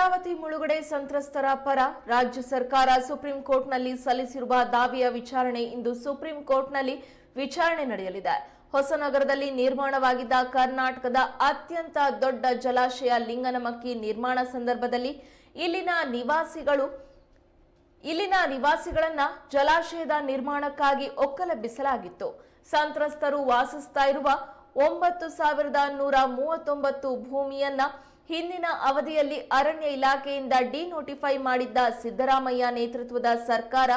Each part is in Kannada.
ಶರಾವತಿ ಮುಳುಗಡೆ ಸಂತ್ರಸ್ತರ ಪರ ರಾಜ್ಯ ಸರ್ಕಾರ ಸುಪ್ರೀಂ ಕೋರ್ಟ್ನಲ್ಲಿ ಸಲ್ಲಿಸಿರುವ ದಾವಿಯ ವಿಚಾರಣೆ ಇಂದು ಸುಪ್ರೀಂ ಕೋರ್ಟ್ನಲ್ಲಿ ವಿಚಾರಣೆ ನಡೆಯಲಿದೆ. ಹೊಸನಗರದಲ್ಲಿ ನಿರ್ಮಾಣವಾಗಿದ್ದ ಕರ್ನಾಟಕದ ಅತ್ಯಂತ ದೊಡ್ಡ ಜಲಾಶಯ ಲಿಂಗನಮಕ್ಕಿ ನಿರ್ಮಾಣ ಸಂದರ್ಭದಲ್ಲಿ ಇಲ್ಲಿನ ನಿವಾಸಿಗಳು, ಇಲ್ಲಿನ ನಿವಾಸಿಗಳನ್ನ ಜಲಾಶಯದ ನಿರ್ಮಾಣಕ್ಕಾಗಿ ಒಕ್ಕಲೆಬ್ಬಿಸಲಾಗಿತ್ತು. ಸಂತ್ರಸ್ತರು ವಾಸಿಸ್ತಾ ಇರುವ ಒಂಬತ್ತು ಸಾವಿರದ ನೂರ ಮೂವತ್ತೊಂಬತ್ತು ಭೂಮಿಯನ್ನ ಹಿಂದಿನ ಅವಧಿಯಲ್ಲಿ ಅರಣ್ಯ ಇಲಾಖೆಯಿಂದ ಡಿನೋಟಿಫೈ ಮಾಡಿದ್ದ ಸಿದ್ದರಾಮಯ್ಯ ನೇತೃತ್ವದ ಸರ್ಕಾರ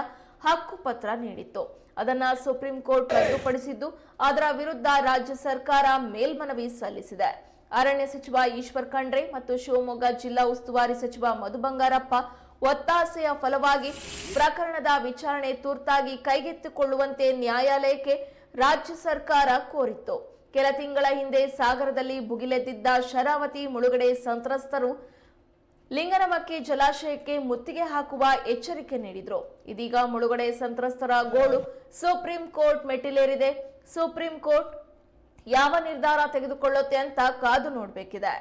ಹಕ್ಕುಪತ್ರ ನೀಡಿತ್ತು. ಅದನ್ನ ಸುಪ್ರೀಂ ಕೋರ್ಟ್ ರದ್ದುಪಡಿಸಿದ್ದು, ಅದರ ವಿರುದ್ಧ ರಾಜ್ಯ ಸರ್ಕಾರ ಮೇಲ್ಮನವಿ ಸಲ್ಲಿಸಿದೆ. ಅರಣ್ಯ ಸಚಿವ ಈಶ್ವರ್ ಖಂಡ್ರೆ ಮತ್ತು ಶಿವಮೊಗ್ಗ ಜಿಲ್ಲಾ ಉಸ್ತುವಾರಿ ಸಚಿವ ಮಧು ಬಂಗಾರಪ್ಪ ಒತ್ತಾಸೆಯ ಫಲವಾಗಿ ಪ್ರಕರಣದ ವಿಚಾರಣೆ ತುರ್ತಾಗಿ ಕೈಗೆತ್ತಿಕೊಳ್ಳುವಂತೆ ನ್ಯಾಯಾಲಯಕ್ಕೆ ರಾಜ್ಯ ಸರ್ಕಾರ ಕೋರಿತ್ತು. ಕೆಲ ತಿಂಗಳ ಹಿಂದೆ ಸಾಗರದಲ್ಲಿ ಭುಗಿಲೆದ್ದಿದ್ದ ಶರಾವತಿ ಮುಳುಗಡೆ ಸಂತ್ರಸ್ತರು ಲಿಂಗನಮಕ್ಕಿ ಜಲಾಶಯಕ್ಕೆ ಮುತ್ತಿಗೆ ಹಾಕುವ ಎಚ್ಚರಿಕೆ ನೀಡಿದ್ರು. ಇದೀಗ ಮುಳುಗಡೆ ಸಂತ್ರಸ್ತರ ಗೋಳು ಸುಪ್ರೀಂ ಕೋರ್ಟ್ ಮೆಟ್ಟಿಲೇರಿದೆ. ಸುಪ್ರೀಂ ಕೋರ್ಟ್ ಯಾವ ನಿರ್ಧಾರ ತೆಗೆದುಕೊಳ್ಳುತ್ತೆ ಅಂತ ಕಾದು ನೋಡಬೇಕಿದೆ.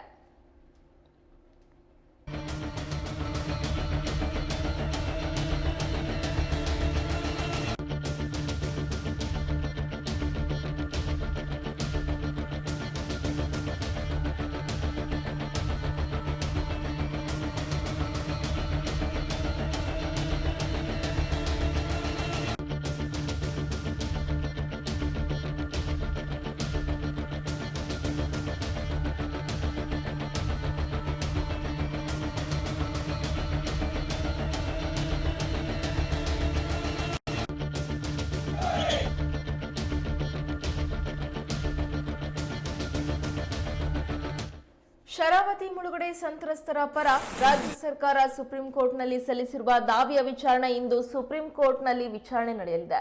ಶರಾವತಿ ಮುಳುಗಡೆ ಸಂತ್ರಸ್ತರ ಪರ ರಾಜ್ಯ ಸರ್ಕಾರ ಸುಪ್ರೀಂ ಕೋರ್ಟ್ನಲ್ಲಿ ಸಲ್ಲಿಸಿರುವ ದಾವಿಯ ವಿಚಾರಣೆ ಇಂದು ಸುಪ್ರೀಂ ಕೋರ್ಟ್ನಲ್ಲಿ ವಿಚಾರಣೆ ನಡೆಯಲಿದೆ.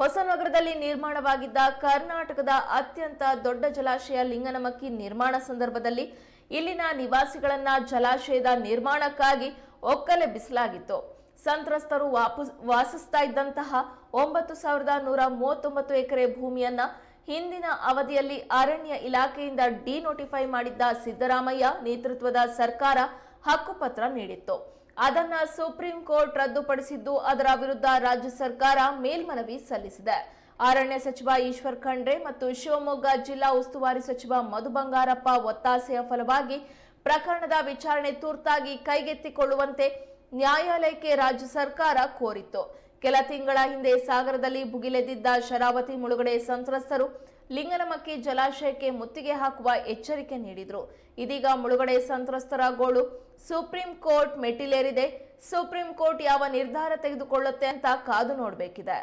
ಹೊಸನಗರದಲ್ಲಿ ನಿರ್ಮಾಣವಾಗಿದ್ದ ಕರ್ನಾಟಕದ ಅತ್ಯಂತ ದೊಡ್ಡ ಜಲಾಶಯ ಲಿಂಗನಮಕ್ಕಿ ನಿರ್ಮಾಣ ಸಂದರ್ಭದಲ್ಲಿ ಇಲ್ಲಿನ ನಿವಾಸಿಗಳನ್ನ ಜಲಾಶಯದ ನಿರ್ಮಾಣಕ್ಕಾಗಿ ಒಕ್ಕಲೆಬ್ಬಿಸಲಾಗಿತ್ತು ಸಂತ್ರಸ್ತರು ವಾಪಸ್ ವಾಸಿಸ್ತಾ ಇದ್ದಂತಹ ಒಂಬತ್ತು ಸಾವಿರದ ನೂರ ಮೂವತ್ತೊಂಬತ್ತು ಎಕರೆ ಭೂಮಿಯನ್ನ ಹಿಂದಿನ ಅವಧಿಯಲ್ಲಿ ಅರಣ್ಯ ಇಲಾಖೆಯಿಂದ ಡಿನೋಟಿಫೈ ಮಾಡಿದ್ದ ಸಿದ್ದರಾಮಯ್ಯ ನೇತೃತ್ವದ ಸರ್ಕಾರ ಹಕ್ಕುಪತ್ರ ನೀಡಿತ್ತು. ಅದನ್ನ ಸುಪ್ರೀಂ ಕೋರ್ಟ್ ರದ್ದುಪಡಿಸಿದ್ದು ಅದರ ವಿರುದ್ಧ ರಾಜ್ಯ ಸರ್ಕಾರ ಮೇಲ್ಮನವಿ ಸಲ್ಲಿಸಿದೆ. ಅರಣ್ಯ ಸಚಿವ ಈಶ್ವರ್ ಖಂಡ್ರೆ ಮತ್ತು ಶಿವಮೊಗ್ಗ ಜಿಲ್ಲಾ ಉಸ್ತುವಾರಿ ಸಚಿವ ಮಧು ಬಂಗಾರಪ್ಪ ಒತ್ತಾಸೆಯ ಫಲವಾಗಿ ಪ್ರಕರಣದ ವಿಚಾರಣೆ ತುರ್ತಾಗಿ ಕೈಗೆತ್ತಿಕೊಳ್ಳುವಂತೆ ನ್ಯಾಯಾಲಯಕ್ಕೆ ರಾಜ್ಯ ಸರ್ಕಾರ ಕೋರಿತ್ತು. ಕೆಲ ತಿಂಗಳ ಹಿಂದೆ ಸಾಗರದಲ್ಲಿ ಭುಗಿಲೆದ್ದಿದ್ದ ಶರಾವತಿ ಮುಳುಗಡೆ ಸಂತ್ರಸ್ತರು ಲಿಂಗನಮಕ್ಕಿ ಜಲಾಶಯಕ್ಕೆ ಮುತ್ತಿಗೆ ಹಾಕುವ ಎಚ್ಚರಿಕೆ ನೀಡಿದ್ರು. ಇದೀಗ ಮುಳುಗಡೆ ಸಂತ್ರಸ್ತರ ಗೋಳು ಸುಪ್ರೀಂ ಕೋರ್ಟ್ ಮೆಟ್ಟಿಲೇರಿದೆ. ಸುಪ್ರೀಂ ಕೋರ್ಟ್ ಯಾವ ನಿರ್ಧಾರ ತೆಗೆದುಕೊಳ್ಳುತ್ತೆ ಅಂತ ಕಾದು ನೋಡಬೇಕಿದೆ.